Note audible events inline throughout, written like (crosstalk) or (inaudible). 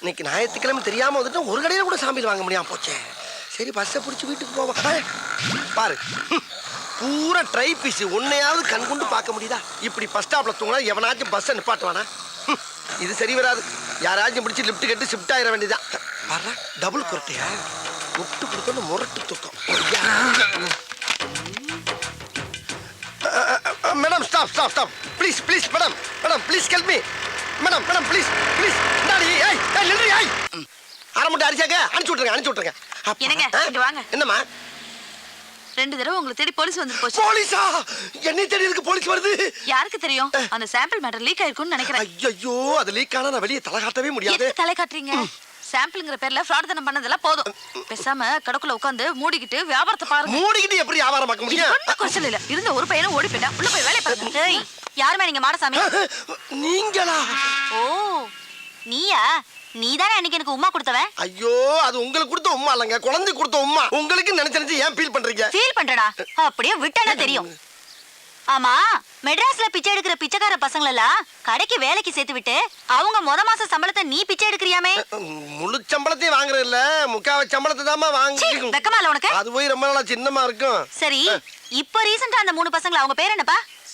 இன்னைக்கு ஞாயிற்றுக்கிழமை தெரியாமல் வந்துட்டு ஒரு கடையில் கூட சாமியில் வாங்க முடியாமல் போச்சே. சரி பஸ்ஸை பிடிச்சி வீட்டுக்கு போவோம். பாரு. பூரா ட்ரை பீஸ் உன்னையாவது கண் கொண்டு பார்க்க முடியுதா? இப்படி பஸ் ஸ்டாப்பில் தூங்கினா எவனாச்சும் பஸ்ஸை நிப்பாட்டுவானா? இது சரி வராது. யாராச்சும் பிடிச்சி லிஃப்ட் கட்டி ஷிஃப்ட் ஆகிட வேண்டியதான் பாரு டபுள் குரட்டையா? முட்டு கொடுத்தோன்னு முரட்டு தூக்கம். Madam stop stop stop please please madam madam please கெல்மி madam madam please please இந்தாடி ஏய் ஏய் நில்றி ஏய். அரை மூட்டை அரிசாங்க அனுப்பிச்சு விட்ருங்க அனுப்பிச்சு விட்ருங்க. என்னங்க? இங்க வாங்க. என்னம்மா? ரெண்டு தடவை உங்களை தேடி போலீஸ் வந்து போச்சு. போலீஸா? என்னை தேடி இருக்கு போலீஸ் வருது? யாருக்கு தெரியும்? அந்த சாம்பிள் மேட்டர் லீக் ஆயிருக்கும்னு நினைக்கிறேன். ஐயோ அது லீக் ஆனா நான் வெளியே தலை காட்டவே முடியாது. தலை காட்டுறீங்க? சாம்பிள்ங்கிற பேர்ல ஃப்ராட் தனம் பண்ணதெல்லாம் போதும். பேசாம கடக்குள்ள உட்காந்து மூடிக்கிட்டு வியாபாரத்தை பாருங்க. மூடிக்கிட்டு எப்படி வியாபாரம் பார்க்க முடியும்? குறைச்சல் இல்ல. இருந்த ஒரு பையனும் ஓடி போயிட்டா உள்ள போய் வேலையை ஏய். யாருமே நீங்க மாடசாமி? நீங்களா? ஓ நீயா? நீதானே அன்னைக்கு எனக்கு உமா கொடுத்தவன்? ஐயோ அது உங்களுக்கு கொடுத்த உம்மா இல்லைங்க. குழந்தை கொடுத்த உம்மா. உங்களுக்கு நினைச்சு நினைச்சு ஏன் ஃபீல் பண்றீங்க? ஃபீல் பண்றடா. அப்படியே விட்டனா தெரியும். ஆமா மெட்ராஸ்ல பிச்சை எடுக்கிற பிச்சைக்கார பசங்களெல்லாம் கடைக்கு வேலைக்கு சேர்த்து விட்டு அவங்க முத மாச சம்பளத்தை நீ பிச்சை எடுக்கிறியாமே? முழு சம்பளத்தையும் வாங்குறது இல்ல. முக்காவ சம்பளத்தை தாமா வாங்கி வெக்கமா இல்ல உனக்கு? அது போய் ரொம்ப நாளா சின்னமா இருக்கும். சரி இப்போ ரீசெண்டா அந்த மூணு பசங்கள அவங்க பேர் என்னப்பா?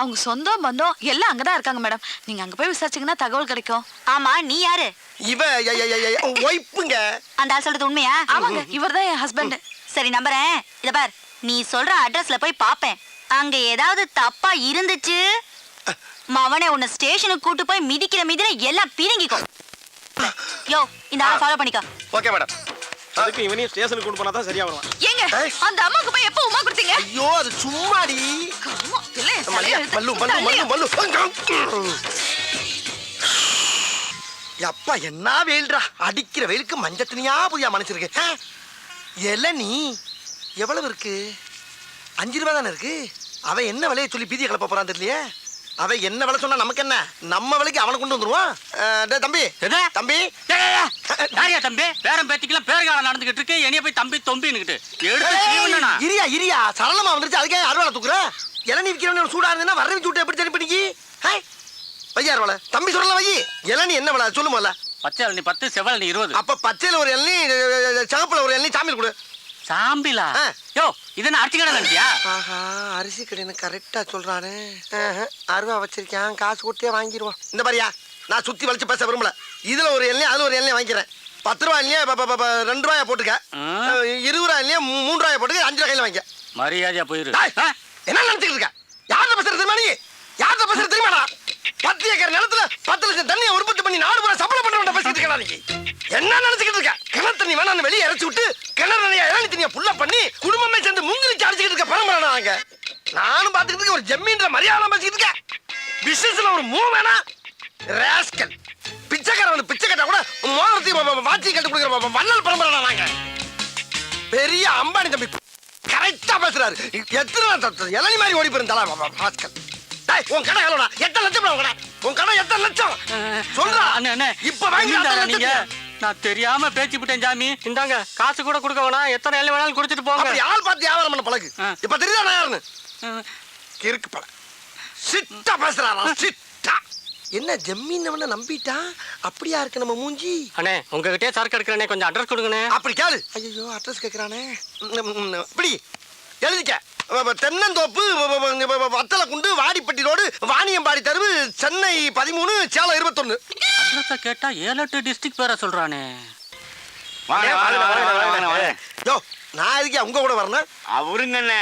அவங்க சொந்தம் பந்தம் எல்லாம் அங்கதான் இருக்காங்க மேடம் நீங்க அங்க போய் விசாரிச்சீங்கன்னா தகவல் கிடைக்கும். ஆமா நீ யாரு? இவ ஒய்ப்புங்க அந்த ஆள் சொல்றது உண்மையா? ஆமாங்க இவர்தான் என் ஹஸ்பண்ட் சரி நம்புறேன். இத பார் நீ சொல்ற அட்ரஸ்ல போய் பாப்பேன். அங்க ஏதாவது தப்பா இருந்துச்சு? மவனே உன்னை ஸ்டேஷனுக்கு கூட்டு போய் மிதிக்கிற மிதில எல்லாம் பிரிங்கிக்கோ யோ இந்த ஆளை ஃபாலோ பண்ணிக்கோ. ஓகே மேடம் அதுக்கு இவனையும் ஸ்டேஷனுக்கு கொண்டு போனா தான் சரியா வருவான். ஏங்க. அந்த அம்மாக்கு போய் எப்போ உமா கொடுத்தீங்க? ஐயோ அது சும்மாடி. மல்லு மல்லு என்ன வெயில்டா அடிக்கிற வெயிலுக்கு மஞ்சள் துணியா புதியா மனுச்சிருக்கு இளநீ எவ்வளவு இருக்கு? அஞ்சு ரூபா தானே இருக்கு? அவன் என்ன விலையை சொல்லி பீதியை கிளப்ப போறான் தெரியலையே? அவன் என்ன விலை சொன்னா நமக்கு என்ன? நம்ம விலைக்கு அவனை கொண்டு வந்துருவான் தம்பி? தம்பி. யாரியா தம்பி? பேரம் பேத்திக்கலாம் பேருகாலம் நடந்துகிட்டு இருக்கு. என்னைய போய் தம்பி தொம்பின்னுகிட்டு எடுத்து இரியா இரியா. சரளமா வந்துருச்சு. அதுக்கே அறுவாலை தூக்குற. இளநீ விற்கிறவன சூடா இருந்ததுன்னா வரவி சூட்டு எப்படி சரி பண்ணிக்கி ஹாய். வையார் வலை தம்பி சொல்லல வை. இளநீ என்ன விலை சொல்லு முதல்ல. பச்சை நீ பத்து செவல் நீ இருபது. அப்ப பச்சையில ஒரு இளநீ சிவப்புல ஒரு இளநீ சாமியில் கொடு. சாம்பிலா. யோ இது என்ன அரிசி கடை நினைச்சியா ஆஹா அரிசி கடைன்னு கரெக்டா சொல்றானே. அருவா வச்சிருக்கேன். காசு கொடுத்தே வாங்கிடுவான் இந்த மாதிரியா நான் சுத்தி வளைச்சு பேச விரும்பல. இதுல ஒரு எண்ணெய் அதுல ஒரு எண்ணெய் வாங்கிக்கிறேன். பத்து ரூபா இல்லையா ரெண்டு ரூபாயா போட்டுக்க. இருபது ரூபா இல்லையா மூணு ரூபாயா போட்டுக்க அஞ்சு ரூபாய் கையில வாங்கிக்க. மரியாதையா போயிரு? என்ன நினைச்சிட்டு இருக்க? யார்கிட்ட பேசுற தெரியுமா நீ? யார்கிட்ட பேசுற தெரியுமாடா பத்து ஏக்கர் நிலத்துல பத்து லட்சம் தண்ணியை உற்பத்தி பண்ணி நாடு பூரா சப்ளை பண்றவன் பேசிட்டு இருக்கா நீ? என்ன நினைச்சுக்கிட்டு இருக்க? கிணறு தண்ணி வேணாம் வெளியே இறச்சி விட்டு கிணறு நிறைய இறங்கி தண்ணியை புள்ள பண்ணி குடும்பமே சேர்ந்து முங்கிலிச்சு அடிச்சுக்கிட்டு இருக்க பரம்பரை நாங்க நானும் பாத்துக்கிட்டு ஒரு ஜம்மீன்ற மரியாதை பேசிக்கிட்டு இருக்க பிசினஸ்ல ஒரு மூ வேணா. ராஸ்கல் பிச்சைக்காரன் பிச்சை கட்டா கூட மோதிரத்தையும் வாட்சியும் கட்டு கொடுக்குற வள்ளல் பரம்பரை நாங்க பெரிய அம்பானி தம்பி கரெக்டா பேசுறாரு. எத்தனை இளநி மாதிரி ஓடி போயிருந்தாளா? பாஸ்கர். உன் கடை எவ்வளோடா எத்தனை லட்சம் உன் கடை? உன் கடை எத்தனை லட்சம்? சொல்றா. அண்ணே. இப்ப வாங்கி நீங்க? நான் தெரியாம பேச்சு விட்டேன் ஜாமி. இந்தாங்க காசு கூட கொடுக்க வேணாம். எத்தனை எல்லாம் வேணாலும் குடிச்சிட்டு போங்க. ஆள் பார்த்து வியாபாரம் பண்ண பழகு. இப்ப தெரியுதா நான் யாருன்னு. கிறுக்கு பழ சிட்டா பேசுறாரா? என்ன ஜம்மீன் நம்பிட்டா? அப்படியா இருக்கு நம்ம மூஞ்சி? அண்ணே உங்ககிட்டயே சரக்கு எடுக்கிறேனே கொஞ்சம் அட்ரஸ் கொடுங்கண்ணே. அப்படி கேளு. ஐயோ அட்ரஸ் ம், இப்படி எழுதிக்க. தென்னந்தோப்பு வத்தலை குண்டு வாடிப்பட்டி ரோடு வாணியம்பாடி தெருவு சென்னை பதிமூணு சேலம் இருபத்தொன்னு. அட்ரஸை கேட்டா ஏழு எட்டு டிஸ்ட்ரிக்ட் பேரை சொல்றானே. வாங்க வாங்க வாங்க வாங்க வாங்க யோ நான் எதுக்கு உங்க கூட வரணும் அவருங்கண்ணே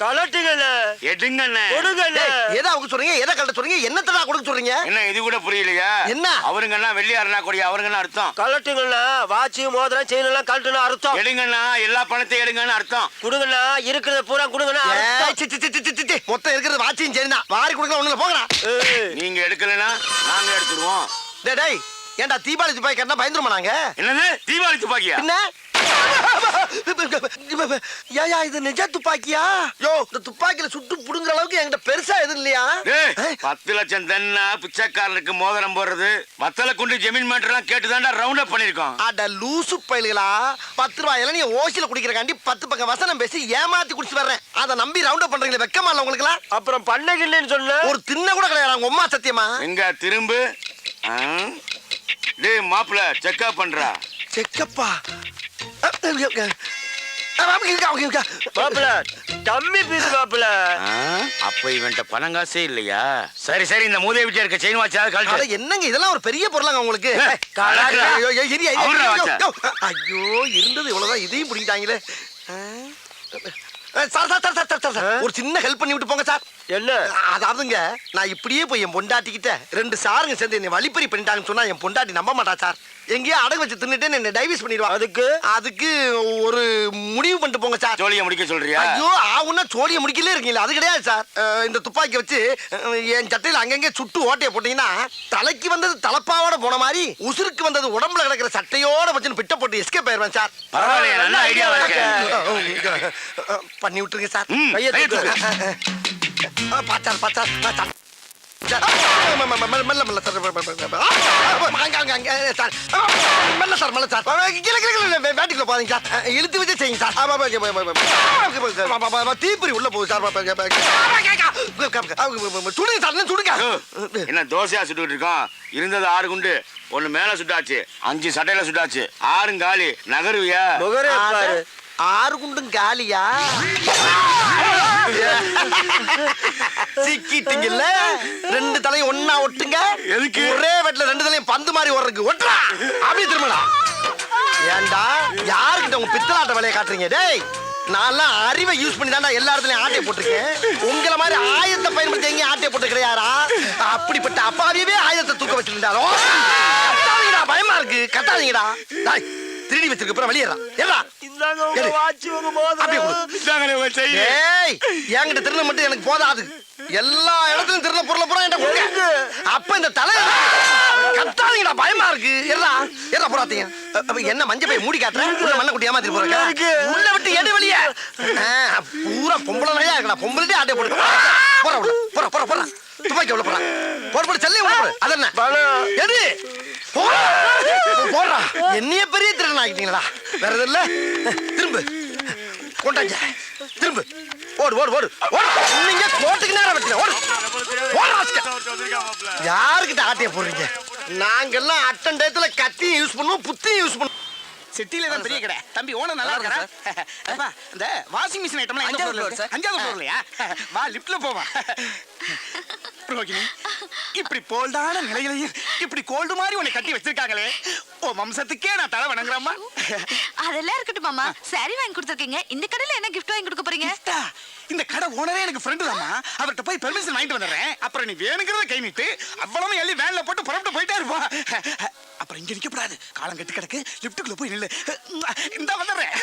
கலட்டுங்கண்ணே. எடுங்கண்ணே. எதை அவங்க சொல்றீங்க? எதை கலட்ட சொல்றீங்க? என்னத்தடா கொடுக்க சொல்றீங்க? என்ன இது கூட புரியலையா? என்ன? அவருங்கண்ணா வெள்ளியாருனா கொடி அவருங்கண்ணா அர்த்தம். கலட்டுங்கண்ணா. வாட்சி மோதிரம் செயின் எல்லாம் அர்த்தம். எடுங்கண்ணா எல்லா பணத்தையும் எடுங்கன்னு அர்த்தம். கொடுங்கண்ணா. இருக்கிறத பூரா கொடுங்கண்ணா. மொத்தம் இருக்கிறது வாட்சியும் சரிதான் வாரி கொடுக்கலாம் ஒண்ணுல போங்கடா. ஏய், நீங்க எடுக்கலைன்னா நாங்க எடுத்துருவோம் டேய். ஏன்டா தீபாவளி துப்பாக்கி கட்டினா பயந்துருமா நாங்க? என்னது? தீபாவளி துப்பாக்கியா? என்ன ஏயா இது நிஜ துப்பாக்கியா? யோ இந்த துப்பாக்கியில சுட்டு புடுங்குற அளவுக்கு என்கிட்ட பெருசா எதுவும் இல்லையா? பத்து லட்சம் தன்னா பிச்சைக்காரனுக்கு மோதிரம் போடுறது. வத்தல கொண்டு ஜமீன் மேட்டர்லாம் கேட்டு தாண்டா ரவுண்ட் அப் பண்ணிருக்கோம் அட லூசு பயல்களா? பத்து ரூபாய் இளநீ ஓசில குடிக்கிறக்காண்டி பத்து பக்கம் வசனம் பேசி ஏமாத்தி குடிச்சு வர்றேன். அதை நம்பி ரவுண்ட் அப் பண்றீங்களே வெக்கமா இல்ல உங்களுக்குலாம் அப்புறம் பண்ணகில்லைன்னு சொன்ன ஒரு தின்ன கூட கிடையாது உங்க அம்மா சத்தியமா? எங்க திரும்பு? டேய் மாப்பிள செக்கப் பண்றா. செக்கப்பா மாப்பிள தம்மி பீஸ் மாப்பிள அப்ப இவன்ட்ட பணம் காசே இல்லையா? சரி சரி இந்த மூதே வீட்டுல இருக்க செயின் வாட்சா கழட்டு. என்னங்க இதெல்லாம் ஒரு பெரிய பொருளாங்க உங்களுக்கு? ஐயோ இருந்தது இவ்வளவுதான் இதையும் பிடிங்கிட்டாங்களே. Sir sir sir sir sir sir ஒரு சின்ன ஹெல்ப் பண்ணி விட்டு போங்க சார். என்ன? அதாவதுங்க நான் இப்படியே போய் என் பொண்டாட்டிக்கிட்ட ரெண்டு சாருங்க சேர்ந்து என்னை வழிப்பறி பண்ணிட்டாங்கன்னு சொன்னா என் பொண்டாட்டி நம்ப மாட்டா சார். எங்கேயோ அடகு வச்சு தின்னுட்டு என்ன டைவர்ஸ் பண்ணிடுவா. அதுக்கு? அதுக்கு ஒரு முடிவு பண்ணிட்டு போங்க சார். ஜோலிய முடிக்க சொல்றியா? ஐயோ ஆவுன்னா சோழிய முடிக்கலே இருக்கீங்களா அது கிடையாது சார். இந்த துப்பாக்கி வச்சு என் சட்டையில அங்கங்க சுட்டு ஓட்டைய போட்டீங்கன்னா தலைக்கு வந்தது தலப்பாவோட போன மாதிரி உசுருக்கு வந்தது உடம்புல கிடக்கிற சட்டையோட வச்சு பிட்ட போட்டு எஸ்கேப் ஆயிருவேன் சார் பரவாயில்ல நல்ல ஐடியா பண்ணி விட்டுருங்க சார் பாச்சார் பாச்சார் பாச்சார் இழுத்து வச்சு செய்யுங்க சார் தீப்புரி உள்ள போகுது சார் சுடுங்க இன்னும் சுடுங்க என்ன தோசையா சுட்டுட்டு இருக்கோம் இருந்தது ஆறு குண்டு. ஒண்ணு மேல சுட்டாச்சு. அஞ்சு சட்டையில சுட்டாச்சு. ஆறும் காலி. நகருவியா? ஆறு குண்டும் காலியா? சிக்கிட்டீங்கல்ல? ரெண்டு தலையும் ஒண்ணா ஒட்டுங்க. எதுக்கு? ஒரே வெட்ல ரெண்டு தலையும் பந்து மாதிரி ஓடுறதுக்கு ஒட்டுறா. அப்படியே திரும்படா. ஏன்டா யாருக்கிட்ட உங்க பித்தலாட்ட வேலையை காட்டுறீங்க? டேய் நான்லாம் அறிவை யூஸ் பண்ணி தான்டா எல்லா இடத்துலயும் ஆட்டையை போட்டிருக்கேன். உங்களை மாதிரி ஆயத்தை பயன்படுத்தி எங்கேயும் ஆட்டையை போட்டு கிடையாரா அப்படிப்பட்ட அப்பாவியவே ஆயுதத்தை தூக்க வச்சிருந்தாரோ? கத்தாதீங்கடா பயமா இருக்கு. கத்தாதீங்கடா. டேய், திருடி வச்சிருக்க அப்புறம் வெளியேறா ஏறா இந்தாங்க உங்க. வாட்சி உங்க. ஏய் என்கிட்ட திருட மட்டும் எனக்கு போதாது. எல்லா இடத்துலயும் திருட பொருளை பூரா என்கிட்ட கொடுங்க. அப்ப இந்த தலை கத்தாதீங்கடா பயமா இருக்கு. எறா போறாதீங்க அப்ப என்ன மஞ்ச போய் மூடி காட்டுறேன் மண்ணை குட்டி ஏமாத்திட்டு போறேன். உள்ள விட்டு எடு வெளிய. ஆ, பூரா பொம்பளை நகையா இருக்கடா. பொம்பளை ஆட்டை போட்டு போற போற போற போற துப்பாக்கி உள்ள போற போடு போடு செல்லே உள்ள போடு. அதென்ன பணம். எது போடா. போடுறா என்னைய பெரிய திருடன் ஆகிட்டீங்களா வேற எதுவும் இல்ல? திரும்ப. கொண்டாங்க. திரும்ப. ஓடு ஓடு ஓடு. ஓடு. நீங்க கோட்டுக்கு நேரம் வைக்கல ஓடு. ஓடு. யாருக்கிட்ட ஆட்டைய போடுறீங்க? நாங்கெல்லாம் அட்டன் டயத்துல கத்தியும் யூஸ் பண்ணுவோம் புத்தியும் யூஸ் பண்ணுவோம். சிட்டில தான் பெரிய கடை. தம்பி ஓனர் நல்லா இருக்கா அப்பா இந்த வாஷிங் மிஷின் ஐட்டம்லாம் எந்த ஃப்ளோர்ல இருக்கு? அஞ்சாவது ஃப்ளோர்லயா வா லிஃப்ட்ல போவா. (laughs) ரோகிணி இப்படி போல்டான நிலையிலையும் இப்படி கோல்டு மாதிரி உன்னை கட்டி வச்சிருக்காங்களே. ஓ வம்சத்துக்கே நான் தலை வணங்குறேம்மா. அதெல்லாம் இருக்கட்டும் மாமா. சாரி வாங்கி கொடுத்துருக்கீங்க. இந்த கடையில என்ன gift வாங்கி கொடுக்க போறீங்க? கிஃப்டா? இந்த கடை ஓனரே எனக்கு ஃப்ரெண்டு தாம்மா. அவர்கிட்ட போய் பெர்மிஷன் வாங்கிட்டு வந்துடுறேன். அப்புறம் நீ வேணுங்கிறத கை நீட்டு. அவ்வளவு எள்ளி வேன்ல போட்டு புறப்பட்டு போயிட்டே இருப்பா. அப்புறம் இங்க நிக்கப்படாது. காலம் கெட்டு கிடக்கு. லிஃப்ட்டுக்குள்ள போய் நில்லு. இந்த வந்துடுறேன்.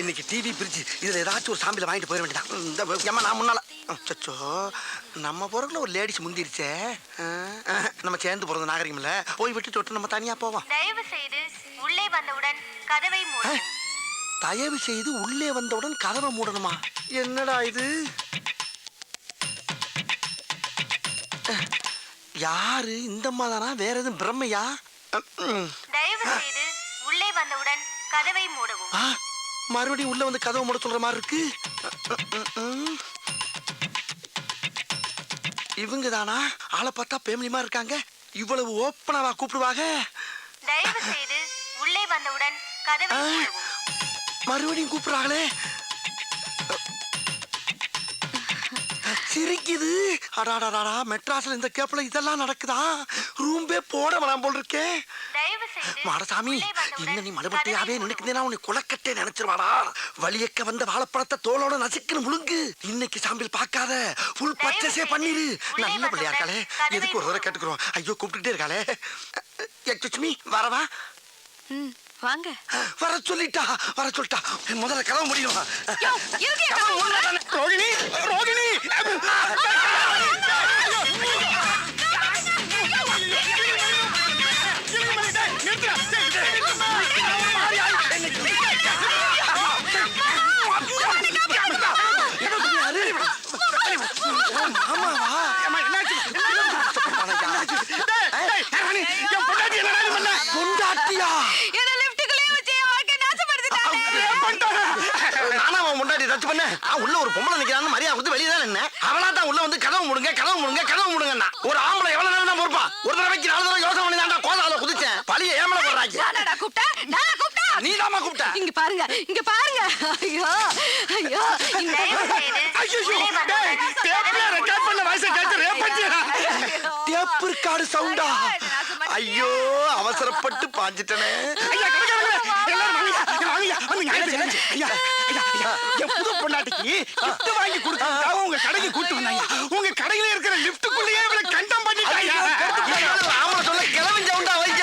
இன்னைக்கு டிவி பிரிட்ஜ் இதுல ஏதாச்சும் ஒரு சாம்பில வாங்கிட்டு போயிட வேண்டியதான் இந்த நான் முன்னால. சச்சோ நம்ம பொருட்கள் ஒரு லேடிஸ் முந்திருச்சே. நம்ம சேர்ந்து போறது நாகரிகம் இல்ல போய் விட்டு தொட்டு நம்ம தனியா போவோம். தயவு செய்து உள்ளே வந்தவுடன் கதவை மூட. தயவு செய்து உள்ளே வந்தவுடன் கதவை மூடணுமா? என்னடா இது? யாரு? இந்த தானா வேற எதுவும் பிரம்மையா. தயவு செய்து உள்ளே வந்தவுடன் கதவை மூடவும். மறுபடியும் உள்ள வந்து கதவை மூட சொல்ற மாதிரி இருக்கு. இவங்க தானா ஆளை பார்த்தா பேமிலிமா இருக்காங்க. இவ்வளவு ஓப்பனாவா கூப்பிடுவாங்க? தயவு செய்து உள்ளே வந்தவுடன் கதவை. மூடவும். மறுபடியும் கூப்பிடுறாங்களே. சிரிக்குது. அடாடாடா மெட்ராஸ்ல இந்த கேப்ல இதெல்லாம் நடக்குதா? ரூம்பே போட வேணாம் போல் இருக்கே. தயவு செய்து மாடசாமி உள்ளே இன்னும் நீ மறுபடியாவே. நினைக்கிறேன்? உன்னை குளக்கட்டே நினைச்சிருவாடா வலியக்க வந்த வாழைப்பழத்தை தோலோட நசுக்குன்னு முழுங்கு. இன்னைக்கு சாம்பிள் பார்க்காத. ஃபுல் பர்ச்சேஸே பண்ணிரு. நல்ல பிள்ளையா இருக்காளே. வந்தவுடன் எதுக்கு ஒரு தடவை கேட்டுக்கிறோம்? ஐயோ கூப்பிட்டுட்டே இருக்காளே. எக்ஸ்மி வரவா ம், வாங்க. வர சொல்லிட்டா வர சொல்லிட்டா. முதல்ல கதவு முடியும். ரோகிணி ரோகிணி. உள்ள ஒரு பொம்பளை நிக்கிறான்னு மரியாதை கொடுத்து வெளியே தான் என்ன அவளா தான் உள்ள வந்து கதவு முடுங்க கதவு முடுங்க கதவு முடுங்கன்னா ஒரு ஆம்பளை எவ்வளவு நேரம் தான் பொறுப்பா? ஒரு தடவைக்கு நாலு தடவை யோசனை பண்ணி பழிய ஏமல போடுறாங்க நானடா கூப்பிட்டா நானா கூப்பிட்டா? நீ தாமா கூப்பிட்ட. இங்க பாருங்க இங்க பாருங்க. ஐயோ ஐயோ. இந்த ஐயோ, டேய், டேப்ல ரெக்கார்ட் பண்ண வாய்ஸை கேட்டு ரேப் பண்ணிட்டியா? டேப் இருக்காடு சவுண்டா ஐயோ அவசரப்பட்டு பாஞ்சிட்டனே. ஐயா, பொண்டாட்டிக்கு gift வாங்கி கொடுத்ததுக்காக உங்க கடைக்கு கூட்டு வந்தாங்க உங்க கடையில இருக்கிற லிப்டுக்குள்ளேயே இவளை கண்டம் பண்ணிட்டாங்க சொல்ல சவுண்டா வைக்க.